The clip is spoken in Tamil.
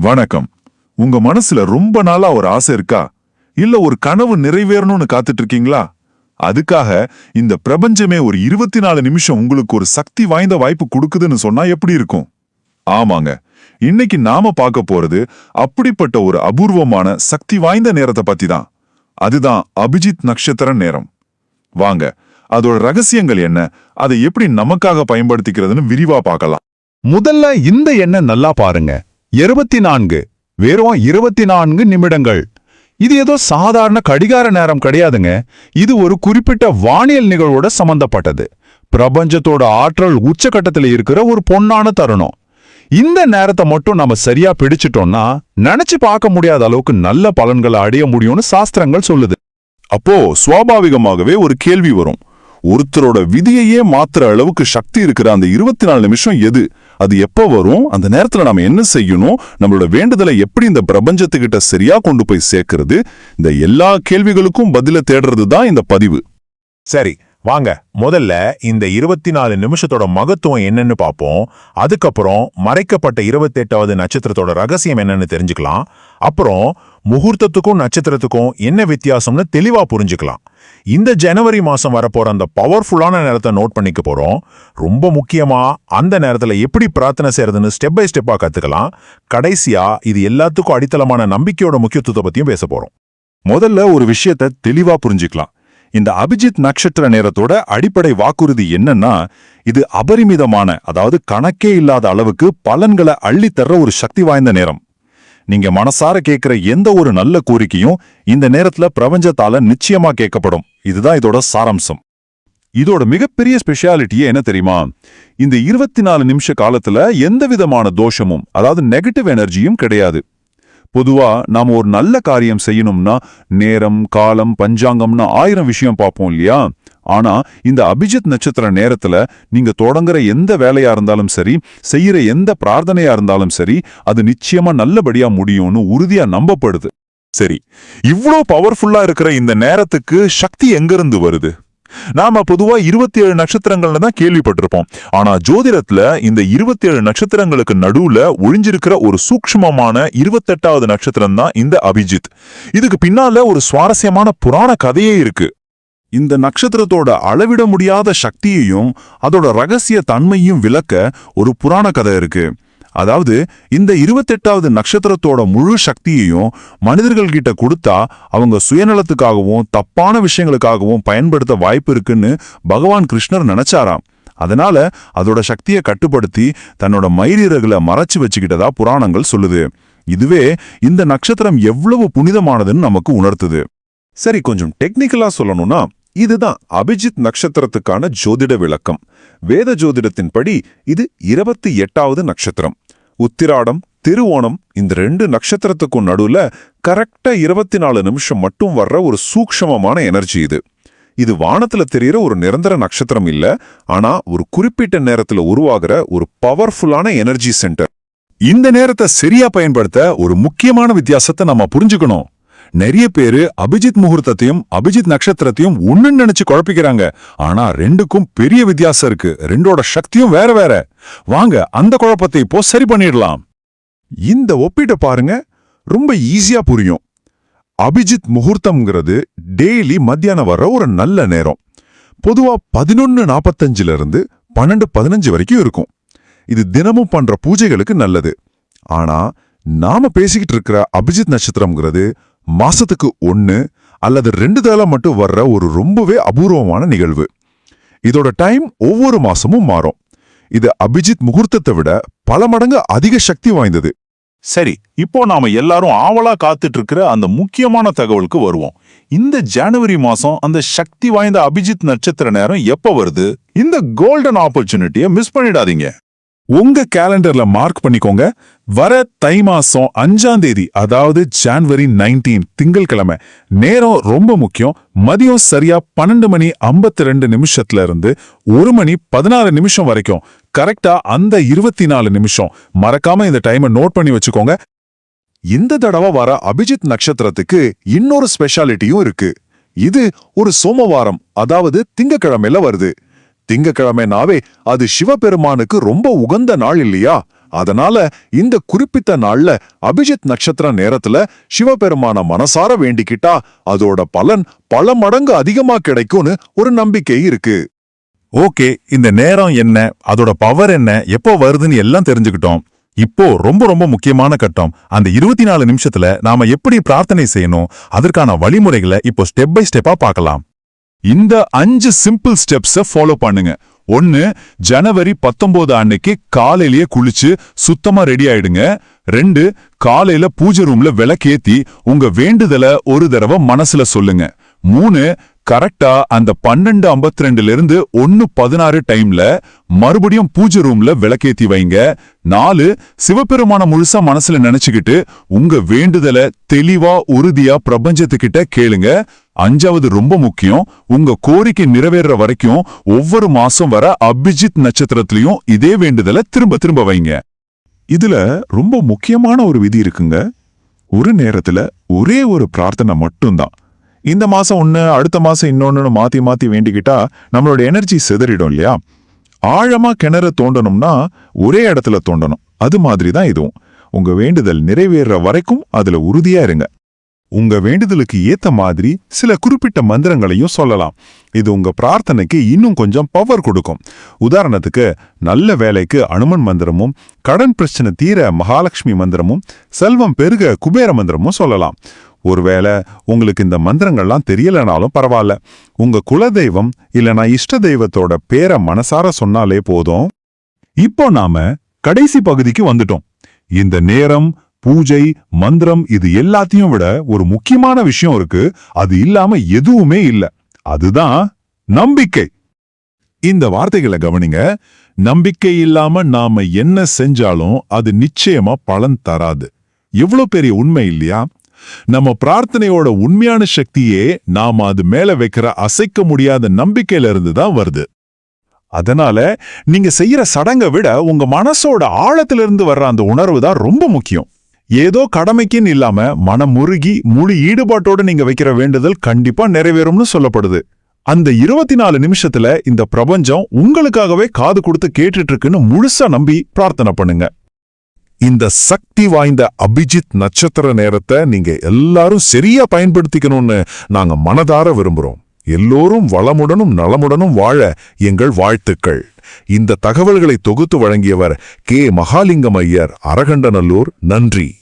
வணக்கம். உங்க மனசுல ரொம்ப நாளா ஒரு ஆசை இருக்கா? இல்ல ஒரு கனவு நிறைவேறணும்னு காத்துட்டு இருக்கீங்களா? அதுக்காக இந்த பிரபஞ்சமே ஒரு இருபத்தி நாலு நிமிஷம் உங்களுக்கு ஒரு சக்தி வாய்ந்த வாய்ப்பு கொடுக்குதுன்னு சொன்னா எப்படி இருக்கும்? ஆமாங்க. இன்னைக்கு நாம பார்க்க போறது அப்படிப்பட்ட ஒரு அபூர்வமான சக்தி வாய்ந்த நேரத்தை பத்தி தான். அதுதான் அபிஜித் நட்சத்திர நேரம். வாங்க. அதோட ரகசியங்கள் என்ன? அதை எப்படி நமக்காக பயன்படுத்திக்கிறதுன்னு விரிவா பார்க்கலாம். முதல்ல இந்த எண்ணெய் நல்லா பாருங்க. இருபத்தி நான்கு வெறும் இருபத்தி நான்கு நிமிடங்கள். இது ஏதோ சாதாரண கடிகார நேரம் கிடையாதுங்க. இது ஒரு குறிப்பிட்ட வானியல் நிகழ்வோட சம்பந்தப்பட்டது. பிரபஞ்சத்தோட ஆற்றல் உச்சகட்டத்தில் இருக்கிற ஒரு பொன்னான தருணம். இந்த நேரத்தை மட்டும் நம்ம சரியா பிடிச்சிட்டோம்னா நினைச்சு பார்க்க முடியாத அளவுக்கு நல்ல பலன்களை அடைய முடியும்னு சாஸ்திரங்கள் சொல்லுது. அப்போ சுவாபாவிகமாகவே ஒரு கேள்வி வரும். ஒருத்தரோட விதியையே மாத்துற அளவுக்கு சக்தி இருக்கிற அந்த இருபத்தி நாலு நிமிஷம் எது? அது எப்போ வரும்? அந்த நேரத்தில் நாம் என்ன செய்யணும்? நம்மளோட வேண்டுதலை எப்படி இந்த பிரபஞ்சத்துக்கிட்ட சரியா கொண்டு போய் சேர்க்கிறது? இந்த எல்லா கேள்விகளுக்கும் பதில தேடுறது தான் இந்த பதிவு. சரி வாங்க. முதல்ல இந்த இருபத்தி நாலு நிமிஷத்தோட மகத்துவம் என்னன்னு பார்ப்போம். அதுக்கப்புறம் மறைக்கப்பட்ட இருபத்தெட்டாவது நட்சத்திரத்தோட ரகசியம் என்னன்னு தெரிஞ்சுக்கலாம். அப்புறம் முகூர்த்தத்துக்கும் நட்சத்திரத்துக்கும் என்ன வித்தியாசம்னு தெளிவா புரிஞ்சுக்கலாம். இந்த ஜனவரி மாசம் வரப்போற அந்த பவர்ஃபுல்லான நேரத்தை நோட் பண்ணிக்க போறோம். ரொம்ப முக்கியமா அந்த நேரத்துல எப்படி பிரார்த்தனை செய்யறதுன்னு ஸ்டெப் பை ஸ்டெப்பா கத்துக்கலாம். கடைசியா இது எல்லாத்துக்கும் அடித்தளமான நம்பிக்கையோட முக்கியத்துவத்தை பத்தியும் பேச போறோம். முதல்ல ஒரு விஷயத்த தெளிவா புரிஞ்சுக்கலாம். இந்த அபிஜித் நட்சத்திர நேரத்தோட அடிப்படை வாக்குறுதி என்னன்னா இது அபரிமிதமான அதாவது கணக்கே இல்லாத அளவுக்கு பலன்களை அள்ளித்தர்ற ஒரு சக்தி வாய்ந்த நேரம். நீங்க மனசார கேட்கிற எந்த ஒரு நல்ல கோரிக்கையும் இந்த நேரத்துல பிரபஞ்சத்தால நிச்சயமா கேட்கப்படும். இதுதான் இதோட சாராம்சம். இதோட மிகப்பெரிய ஸ்பெஷாலிட்டியே என்ன தெரியுமா? இந்த இருபத்தி நாலு நிமிஷ காலத்துல எந்த விதமான தோஷமும் அதாவது நெகட்டிவ் எனர்ஜியும் கிடையாது. பொதுவா நாம ஒரு நல்ல காரியம் செய்யணும்னா நேரம் காலம் பஞ்சாங்கம்னு ஆயிரம் விஷயம் பார்ப்போம் இல்லையா? ஆனா இந்த அபிஜித் நட்சத்திர நேரத்துல நீங்க தொடங்குற எந்த வேலையா இருந்தாலும் சரி செய்யற எந்த பிரார்த்தனையா இருந்தாலும் சரி அது நிச்சயமா நல்லபடியா முடியும்னு உறுதியா நம்பப்படுது. சரி இவ்ளோ பவர்ஃபுல்லா இருக்கிற இந்த நேரத்துக்கு சக்தி எங்கிருந்து வருது? நாம பொதுவா இருபத்தி ஏழு நட்சத்திரங்கள்னு தான் கேள்விப்பட்டிருப்போம். ஆனா ஜோதிடத்துல இந்த இருபத்தி ஏழு நட்சத்திரங்களுக்கு நடுவுல ஒழிஞ்சிருக்கிற ஒரு சூக்ஷ்மமான இருபத்தெட்டாவது நட்சத்திரம் தான் இந்த அபிஜித். இதுக்கு பின்னால ஒரு சுவாரஸ்யமான புராண கதையே இருக்கு. இந்த நட்சத்திரத்தோட அளவிட முடியாத சக்தியையும் அதோட ரகசிய தன்மையும் விளக்க ஒரு புராண கதை இருக்கு. அதாவது இந்த இருபத்தெட்டாவது நட்சத்திரத்தோட முழு சக்தியையும் மனிதர்கள் கிட்ட கொடுத்தா அவங்க சுயநலத்துக்காகவும் தப்பான விஷயங்களுக்காகவும் பயன்படுத்த வாய்ப்பு இருக்குன்னு பகவான் கிருஷ்ணர் நினைச்சாராம். அதனால அதோட சக்தியை கட்டுப்படுத்தி தன்னோட மயிரிறகுல மறைச்சு வச்சுக்கிட்டதா புராணங்கள் சொல்லுது. இதுவே இந்த நட்சத்திரம் எவ்வளவு புனிதமானதுன்னு நமக்கு உணர்த்துது. சரி கொஞ்சம் டெக்னிக்கலா சொல்லணும்னா இதுதான் அபிஜித் நட்சத்திரத்துக்கான ஜோதிட விளக்கம். வேத ஜோதிடத்தின்படி இது இருபத்தி எட்டாவது நட்சத்திரம். உத்திராடம் திருவோணம் இந்த ரெண்டு நட்சத்திரத்துக்கும் நடுவுல கரெக்டா இருபத்தி நாலு நிமிஷம் மட்டும் வர்ற ஒரு சூக்ஷமமான எனர்ஜி இது. இது வானத்துல தெரியற ஒரு நிரந்தர நட்சத்திரம் இல்ல ஆனா ஒரு குறிப்பிட்ட நேரத்துல உருவாகிற ஒரு பவர்ஃபுல்லான எனர்ஜி சென்டர் இந்த நேரத்தை சரியா பயன்படுத்த ஒரு முக்கியமான வித்தியாசத்தை நம்ம புரிஞ்சுக்கணும். நிறைய பேரு அபிஜித் முகூர்த்தத்தையும் அபிஜித் நட்சத்திரத்தையும் ஒண்ணுன்னு நினைச்சு குழப்பிக்கிறாங்க. ஆனா ரெண்டுக்கும் பெரிய வித்தியாசம் இருக்கு. ரெண்டோட சக்தியும் வேற வேற. வாங்க அந்த குழப்பத்தை இப்போ சரி பண்ணிடலாம். இந்த ஒப்பீட்டை பாருங்க. ரொம்ப ஈஸியா புரியும். அபிஜித் முகூர்த்தம்ங்கிறது டெய்லி மத்தியானம் வர ஒரு நல்ல நேரம். பொதுவா பதினொன்னு நாற்பத்தஞ்சுல இருந்து பன்னெண்டு பதினஞ்சு வரைக்கும் இருக்கும். இது தினமும் பண்ற பூஜைகளுக்கு நல்லது. ஆனா நாம பேசிக்கிட்டு இருக்கிற அபிஜித் நட்சத்திரம்ங்கிறது மாசத்துக்கு ஒன்னு அல்லது ரெண்டு தலை மட்டும் வர்ற ஒரு ரொம்பவே அபூர்வமான நிகழ்வு. இதோட டைம் ஒவ்வொரு மாசமும் மாறும். இது அபிஜித் முகூர்த்தத்தை விட பல மடங்கு அதிக சக்தி வாய்ந்தது. சரி இப்போ நாம எல்லாரும் ஆவலா காத்துட்டு இருக்கிற அந்த முக்கியமான தகவலுக்கு வருவோம். இந்த ஜனவரி மாசம் அந்த சக்தி வாய்ந்த அபிஜித் நட்சத்திர நேரம் எப்ப வருது? இந்த கோல்டன் ஆப்பர்ச்சுனிட்டியை மிஸ் பண்ணிடாதீங்க. உங்க கேலண்டர்ல மார்க் பண்ணிக்கோங்க. வர தை மாசம் அஞ்சாம் தேதி அதாவது ஜான்வரி நைன்டீன் திங்கட்கிழமை நேரம் ரொம்ப முக்கியம். மதியம் சரியா பன்னெண்டு மணி ஐம்பத்தி ரெண்டு நிமிஷத்துல இருந்து ஒரு மணி பதினாறு நிமிஷம் வரைக்கும். கரெக்டா அந்த இருபத்தி நாலு நிமிஷம். மறக்காம இந்த டைமை நோட் பண்ணி வச்சுக்கோங்க. இந்த தடவை வர அபிஜித் நட்சத்திரத்துக்கு இன்னொரு ஸ்பெஷாலிட்டியும் இருக்கு. இது ஒரு சோமவாரம் அதாவது திங்கக்கிழமையில வருது. திங்கக்கிழமைனாவே அது சிவபெருமானுக்கு ரொம்ப உகந்த நாள் இல்லையா? அதனால இந்த குறிப்பிட்ட நாள்ல அபிஜித் நட்சத்திர நேரத்துல சிவபெருமான மனசார வேண்டிக்கிட்டா அதோட பலன் பல மடங்கு அதிகமா கிடைக்கும்னு ஒரு நம்பிக்கை இருக்கு. ஓகே இந்த நேரம் என்ன? அதோட பவர் என்ன? எப்போ வருதுன்னு எல்லாம் தெரிஞ்சுக்கிட்டோம். இப்போ ரொம்ப ரொம்ப முக்கியமான கட்டம். அந்த இருபத்தி நாலு நிமிஷத்துல நாம எப்படி பிரார்த்தனை செய்யணும்? அதற்கான வழிமுறைகளை இப்போ ஸ்டெப் பை ஸ்டெப்பா பார்க்கலாம். இந்த அஞ்சு சிம்பிள் ஸ்டெப்ஸ ஃபாலோ பண்ணுங்க. ஒன்னு ஜனவரி பத்தொன்பது அன்னைக்கு காலையிலேயே குளிச்சு சுத்தமா ரெடி ஆயிடுங்க. ரெண்டு காலையில பூஜை ரூம்ல விளக்கேத்தி உங்க வேண்டுதலை ஒரு தடவை மனசுல சொல்லுங்க. மூணு கரெக்டா அந்த பன்னெண்டு ஐம்பத்தி ரெண்டுல இருந்து ஒன்னு பதினாறு டைம்ல மறுபடியும் பூஜை ரூம்ல விளக்கேத்தி வைங்க. நாலு சிவபெருமான முழுசா மனசுல நினைச்சுக்கிட்டு உங்க வேண்டுதலை தெளிவா உறுதியா பிரபஞ்சத்துக்கிட்ட கேளுங்க. அஞ்சாவது ரொம்ப முக்கியம் உங்க கோரிக்கை நிறைவேற வரைக்கும் ஒவ்வொரு மாசம் வர அபிஜித் நட்சத்திரத்திலையும் இதே வேண்டுதல திரும்ப திரும்ப வைங்க. இதுல ரொம்ப முக்கியமான ஒரு விதி இருக்குங்க. ஒரு நேரத்துல ஒரே ஒரு பிரார்த்தனை மட்டும்தான். இந்த மாசம் ஒண்ணு அடுத்த மாசம் இன்னொன்னு மாத்தி மாத்தி வேண்டிக்கிட்டா நம்மளோட எனர்ஜி சிதறிடும் இல்லையா? ஆழமா கிணற தோண்டணும்னா ஒரே இடத்துல தோண்டணும். அது மாதிரி தான் இதுவும். உங்க வேண்டுதல் நிறைவேற வரைக்கும் அதுல உறுதியா இருங்க. உங்க வேண்டுதலுக்கு ஏத்த மாதிரி சில குறிப்பிட்ட மந்திரங்களையும் சொல்லலாம். இது உங்க பிரார்த்தனைக்கு இன்னும் கொஞ்சம் பவர் கொடுக்கும். உதாரணத்துக்கு நல்ல வேலைக்கு அனுமன் மந்திரமும் கடன் பிரச்சனை தீர மகாலட்சுமி மந்திரமும் செல்வம் பெருக குபேர மந்திரமும் சொல்லலாம். ஒருவேளை உங்களுக்கு இந்த மந்திரங்கள்லாம் தெரியலனாலும் பரவாயில்ல. உங்க குலதெய்வம் இல்லனா இஷ்ட தெய்வத்தோட பேரை மனசார சொன்னாலே போதும். இப்போ நாம கடைசி பகுதிக்கு வந்துட்டோம். இந்த நேரம் பூஜை மந்திரம் இது எல்லாத்தையும் விட ஒரு முக்கியமான விஷயம் இருக்கு. அது இல்லாம எதுவுமே இல்ல. அதுதான் நம்பிக்கை. இந்த வார்த்தைகளை கவனிங்க. நம்பிக்கை இல்லாம நாம என்ன செஞ்சாலும் அது நிச்சயமா பலன் தராது. எவ்வளவு பெரிய உண்மை இல்லையா? நம்ம பிரார்த்தனையோட உண்மையான சக்தியே நாம அது மேல வைக்கிற அசைக்க முடியாத நம்பிக்கையில இருந்து தான் வருது. அதனால நீங்க செய்யற சடங்கை விட உங்க மனசோட ஆழத்திலிருந்து வர்ற அந்த உணர்வு தான் ரொம்ப முக்கியம். ஏதோ கடமைக்குன்னு இல்லாம மனம் முருகி முழு ஈடுபாட்டோட நீங்க வைக்கிற வேண்டுதல் கண்டிப்பா நிறைவேறும்னு சொல்லப்படுது. அந்த இருபத்தி நாலு நிமிஷத்துல இந்த பிரபஞ்சம் உங்களுக்காகவே காது கொடுத்து கேட்டுட்டு இருக்குன்னு முழுசா நம்பி பிரார்த்தனை பண்ணுங்க. இந்த சக்தி வாய்ந்த அபிஜித் நட்சத்திர நேரத்தை நீங்க எல்லாரும் சரியா பயன்படுத்திக்கணும்னு நாங்க மனதார விரும்புறோம். எல்லோரும் வளமுடனும் நலமுடனும் வாழ எங்கள் வாழ்த்துக்கள். இந்த தகவல்களை தொகுத்து வழங்கியவர் கே. மகாலிங்கம் ஐயர் அரகண்டநல்லூர் நன்றி.